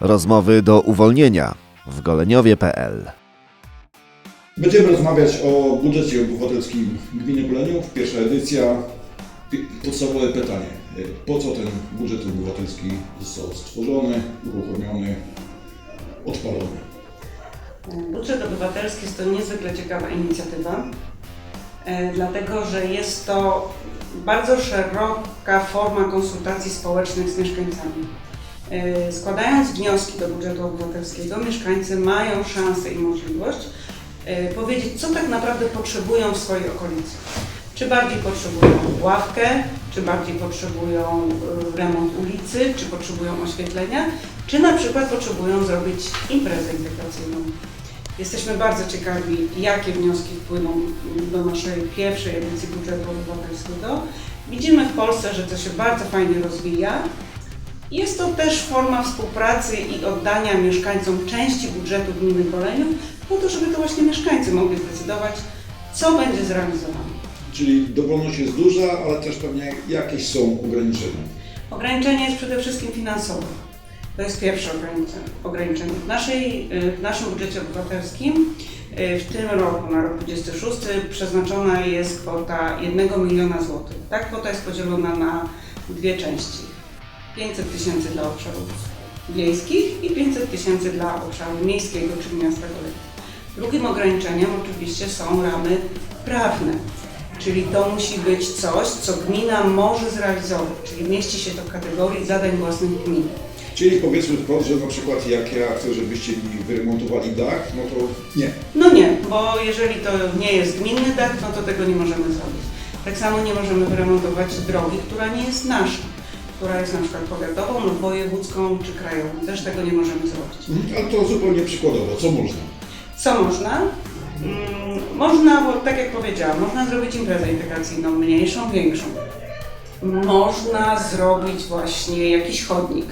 Rozmowy do uwolnienia w goleniowie.pl Będziemy rozmawiać o budżecie obywatelskim Gminy Goleniów. Pierwsza edycja. Podstawowe pytanie. Po co ten budżet obywatelski został stworzony, uruchomiony, odpalony? Budżet obywatelski jest to niezwykle ciekawa inicjatywa, e, dlatego że jest to bardzo szeroka forma konsultacji społecznych z mieszkańcami. E, Składając wnioski do budżetu obywatelskiego, mieszkańcy mają szansę i możliwość e, powiedzieć, co tak naprawdę potrzebują w swojej okolicy. Czy bardziej potrzebują ławkę, czy bardziej potrzebują e, remont ulicy, czy potrzebują oświetlenia, czy na przykład potrzebują zrobić imprezę integracyjną. Jesteśmy bardzo ciekawi, jakie wnioski wpłyną do naszej pierwszej edycji budżetu obywatelskiego. Widzimy w Polsce, że to się bardzo fajnie rozwija. Jest to też forma współpracy i oddania mieszkańcom części budżetu gminy Goleniów, po to, żeby to właśnie mieszkańcy mogli zdecydować, co będzie zrealizowane. Czyli dowolność jest duża, ale też pewnie jakieś są ograniczenia. Ograniczenie jest przede wszystkim finansowe. To jest pierwsze ograniczenie. W, naszej, y, w naszym budżecie obywatelskim y, w tym roku, na rok 26, przeznaczona jest kwota 1 miliona złotych. Ta kwota jest podzielona na dwie części. 500 tysięcy dla obszarów wiejskich i 500 tysięcy dla obszaru miejskiego, czyli miasta Goleniów. Drugim ograniczeniem oczywiście są ramy prawne. Czyli to musi być coś, co gmina może zrealizować, czyli mieści się to w kategorii zadań własnych gminy. Czyli powiedzmy wprost, że na przykład jak ja chcę, żebyście mi wyremontowali dach, no to nie. No nie, bo jeżeli to nie jest gminny dach, no to tego nie możemy zrobić. Tak samo nie możemy wyremontować drogi, która nie jest nasza, która jest na przykład powiatową lub wojewódzką czy krajową. Też tego nie możemy zrobić. Mhm, Ale to zupełnie przykładowo, co można? Co można? Mm, można, bo tak jak powiedziałam, można zrobić imprezę integracyjną, mniejszą, większą. Można zrobić właśnie jakiś chodnik,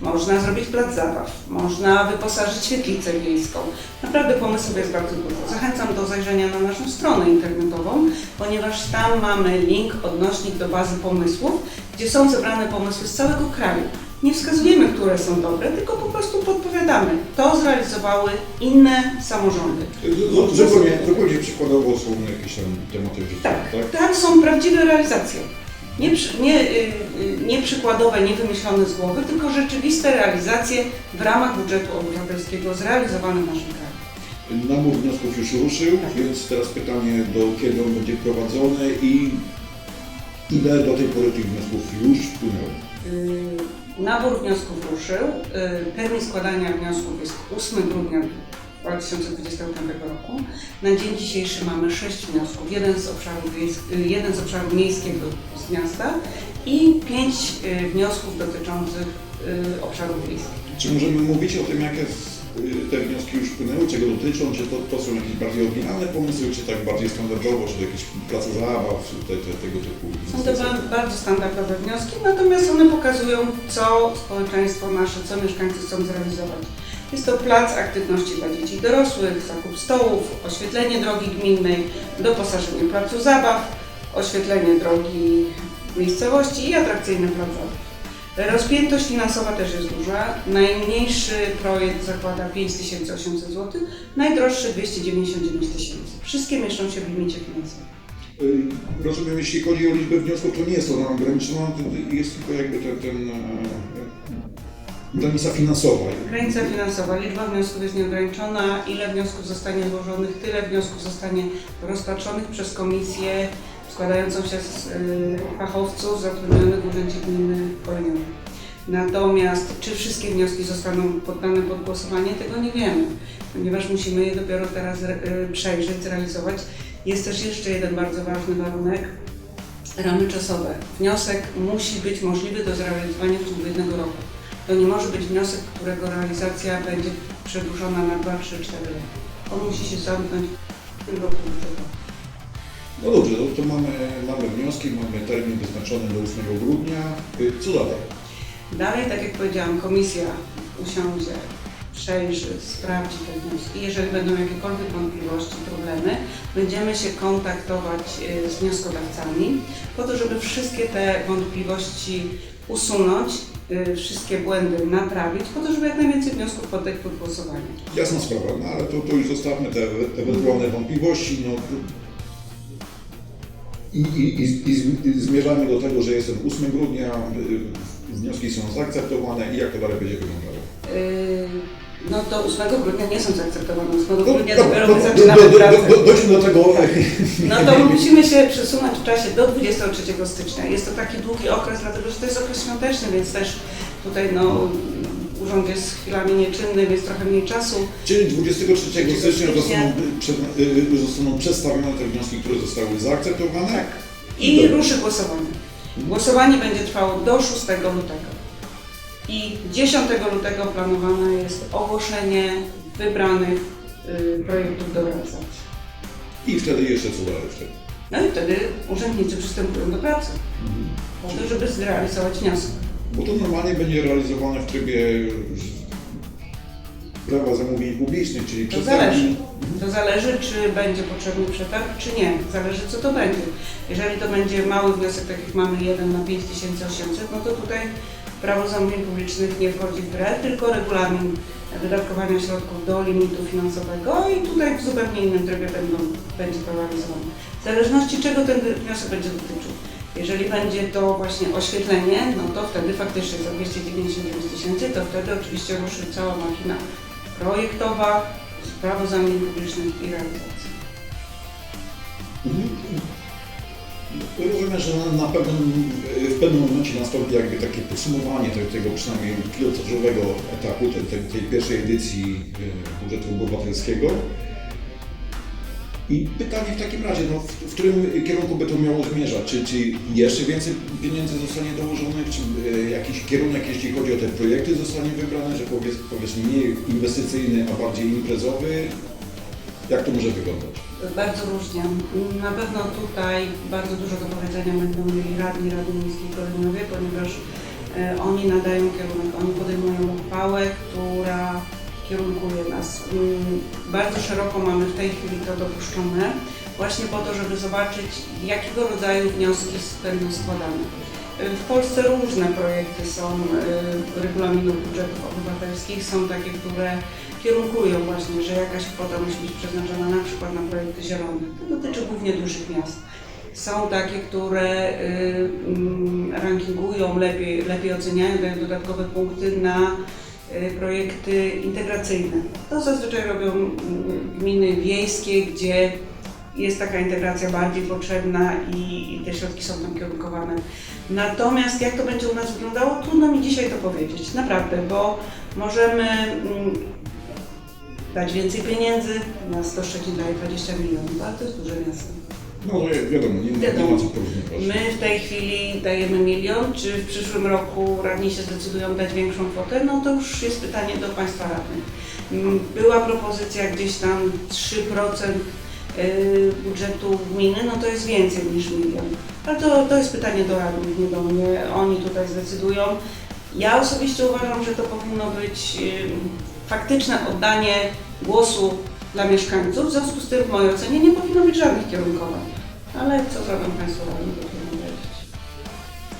można zrobić plac zabaw, można wyposażyć świetlicę wiejską. Naprawdę pomysłów jest bardzo dużo. Zachęcam do zajrzenia na naszą stronę internetową, ponieważ tam mamy link, odnośnik do bazy pomysłów, gdzie są zebrane pomysły z całego kraju. Nie wskazujemy, które są dobre, tylko po prostu podpowiadamy. To zrealizowały inne samorządy. Z- Zupełnie, zupełnie przykładowo są jakieś tam tematy Tak, tak? tak są prawdziwe realizacje. Nie, nie, y, y, nie przykładowe, nie wymyślone z głowy, tylko rzeczywiste realizacje w ramach budżetu obywatelskiego zrealizowane w naszym kraju. Nabór wniosków już ruszył, Tak. więc teraz pytanie, do kiedy on będzie prowadzony i ile do tej pory tych wniosków już wpłynęło? Y, Nabór wniosków ruszył. Termin składania wniosków jest 8 grudnia 2025 roku. Na dzień dzisiejszy mamy 6 wniosków. Jeden z obszaru, y, jeden z obszaru miejskiego z miasta i 5 wniosków dotyczących y, obszarów wiejskich. Czy możemy mówić o tym, jakie y, te wnioski już wpłynęły, czego dotyczą? Czy to, to są jakieś bardziej oryginalne pomysły, czy tak bardziej standardowo, czy jakieś place zabaw, te, te, tego typu Są to bardzo standardowe wnioski, natomiast one pokazują, co społeczeństwo nasze, co mieszkańcy chcą zrealizować. Jest to plac aktywności dla dzieci i dorosłych, zakup stołów, oświetlenie drogi gminnej, doposażenie placu zabaw, oświetlenie drogi miejscowości i atrakcyjny plac zabaw. Rozpiętość finansowa też jest duża. Najmniejszy projekt zakłada 5800 zł, najdroższy 299 tysięcy. Wszystkie mieszczą się w limicie finansowym. Rozumiem, jeśli chodzi o liczbę wniosków, to nie jest ona ograniczona, jest tylko jakby ten, ten e, granica finansowa. Granica finansowa, liczba wniosków jest nieograniczona. Ile wniosków zostanie złożonych, tyle wniosków zostanie rozpatrzonych przez komisję składającą się z y, fachowców zatrudnionych w Urzędzie Gminy Koleniowej. Natomiast czy wszystkie wnioski zostaną poddane pod głosowanie, tego nie wiemy, ponieważ musimy je dopiero teraz y, przejrzeć, zrealizować. Jest też jeszcze jeden bardzo ważny warunek, ramy czasowe. Wniosek musi być możliwy do zrealizowania w ciągu jednego roku. To nie może być wniosek, którego realizacja będzie przedłużona na 2, 3, 4 lata. On musi się zamknąć w tym roku budżetowym. No dobrze, no to mamy, mamy wnioski, mamy termin wyznaczony do 8 grudnia. Y, Co dalej? Dalej, tak jak powiedziałam, komisja usiądzie, przejrzy, sprawdzi te wnioski. Jeżeli będą jakiekolwiek wątpliwości, problemy, będziemy się kontaktować y, z wnioskodawcami po to, żeby wszystkie te wątpliwości usunąć wszystkie błędy naprawić, po to, żeby jak najwięcej wniosków poddać pod głosowanie. Jasna sprawa, no ale to, to już zostawmy te ewentualne wątpliwości. No, i, i, i, i zmierzamy do tego, że jest ten 8 grudnia, y, wnioski są zaakceptowane i jak to dalej będzie wyglądało. Yy, No do 8 grudnia nie są zaakceptowane. 8 No, grudnia dobra, dopiero do- my do- zaczynamy do- do- pracę. do- Dojdźmy do tego. No to musimy się przesunąć w czasie do 23 stycznia. Jest to taki długi okres, dlatego że to jest okres świąteczny, więc też tutaj no, urząd jest chwilami nieczynny, więc trochę mniej czasu. Czyli 23 stycznia zostaną, przed, y, zostaną przedstawione te wnioski, które zostały zaakceptowane. Tak. I ruszy głosowanie. Głosowanie będzie trwało do 6 lutego. I 10 lutego planowane jest ogłoszenie wybranych y, projektów do realizacji. I wtedy jeszcze co dalej wtedy. No i wtedy urzędnicy przystępują do pracy, po to, żeby zrealizować wniosek. Bo to normalnie będzie realizowane w trybie prawa zamówień publicznych, czyli To zależy. To zależy, czy będzie potrzebny przetarg, czy nie. Zależy, co to będzie. Jeżeli to będzie mały wniosek, tak jak mamy jeden na 5800, no to tutaj prawo zamówień publicznych nie wchodzi w grę, tylko regulamin wydatkowania środków do limitu finansowego i tutaj w zupełnie innym trybie będą, będzie to realizowane. W zależności czego ten wniosek będzie dotyczył. Jeżeli będzie to właśnie oświetlenie, no to wtedy faktycznie za 299 tysięcy, to wtedy oczywiście ruszy cała machina projektowa, prawo zamówień publicznych i realizacji. Rozumiem, że na, na pewnym, w pewnym momencie nastąpi jakby takie podsumowanie tego, tego przynajmniej pilotażowego etapu, tej, tej, tej pierwszej edycji y, budżetu obywatelskiego. I pytanie w takim razie, no, w, w którym kierunku by to miało zmierzać? Czy, czy jeszcze więcej pieniędzy zostanie dołożonych, czy y, jakiś kierunek, jeśli chodzi o te projekty, zostanie wybrany, że powiedz, powiedzmy mniej inwestycyjny, a bardziej imprezowy? Jak to może wyglądać? Bardzo różnie. Na pewno tutaj bardzo dużo do powiedzenia będą mieli radni Rady Miejskiej Koleniowie, ponieważ e, oni nadają kierunek, oni podejmują uchwałę, która kierunkuje nas. Mm, Bardzo szeroko mamy w tej chwili to dopuszczone, właśnie po to, żeby zobaczyć, jakiego rodzaju wnioski będą składane. W Polsce różne projekty są e, regulaminów budżetów obywatelskich, są takie, które kierunkują właśnie, że jakaś kwota musi być przeznaczona na przykład na projekty zielone. To dotyczy głównie dużych miast. Są takie, które y, mm, rankingują, lepiej, lepiej oceniają, dają dodatkowe punkty na y, projekty integracyjne. To zazwyczaj robią mm, gminy wiejskie, gdzie jest taka integracja bardziej potrzebna i, i te środki są tam kierunkowane. Natomiast jak to będzie u nas wyglądało, trudno mi dzisiaj to powiedzieć, naprawdę, bo możemy mm, dać więcej pieniędzy, miasto Szczecin daje 20 milionów, to jest duże miasto. No wi- wiadomo, nie, ma- nie Wiadomo. ma co porównywać. My w tej chwili dajemy milion, czy w przyszłym roku radni się zdecydują dać większą kwotę, no to już jest pytanie do Państwa radnych. Mm, Była propozycja gdzieś tam 3% y, budżetu gminy, no to jest więcej niż milion. Ale to, to jest pytanie do radnych, nie do mnie. Oni tutaj zdecydują. Ja osobiście uważam, że to powinno być y, faktyczne oddanie głosu dla mieszkańców. W związku z tym w mojej ocenie nie powinno być żadnych kierunkowań. Ale co zrobią Państwo radni, to trudno wiedzieć.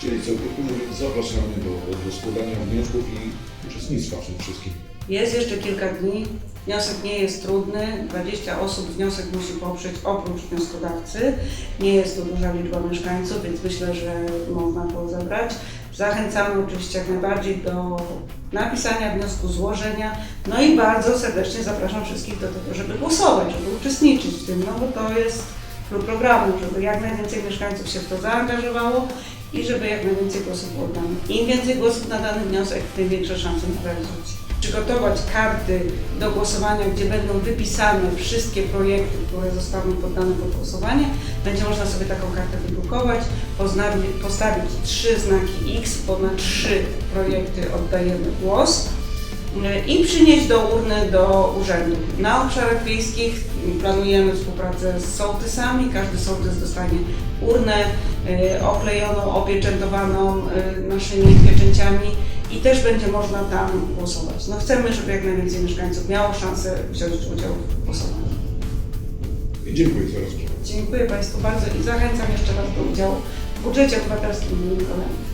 Czyli co, krótko mówiąc, zapraszamy do, do składania wniosków i uczestnictwa w tym wszystkim. Jest jeszcze kilka dni. Wniosek nie jest trudny. 20 osób wniosek musi poprzeć oprócz wnioskodawcy. Nie jest to duża liczba mieszkańców, więc myślę, że można to zebrać. Zachęcamy oczywiście jak najbardziej do napisania wniosku, złożenia. No i bardzo serdecznie zapraszam wszystkich do tego, żeby głosować, żeby uczestniczyć w tym, no bo to jest klub programu, żeby jak najwięcej mieszkańców się w to zaangażowało i żeby jak najwięcej głosów było oddanych. Im więcej głosów na dany wniosek, tym większe szanse na realizację. Przygotować karty do głosowania, gdzie będą wypisane wszystkie projekty, które zostaną poddane pod głosowanie. Będzie można sobie taką kartę wydrukować, postawić trzy znaki X, bo na trzy projekty oddajemy głos i przynieść do urny do urzędu. Na obszarach wiejskich planujemy współpracę z sołtysami. Każdy sołtys dostanie urnę y, oklejoną, opieczętowaną y, naszymi pieczęciami i też będzie można tam głosować. No chcemy, żeby jak najwięcej mieszkańców miało szansę wziąć udział w głosowaniu. Dziękuję za rozmowę. Dziękuję Państwu bardzo i zachęcam jeszcze raz do udziału w budżecie obywatelskim w Mikołaju.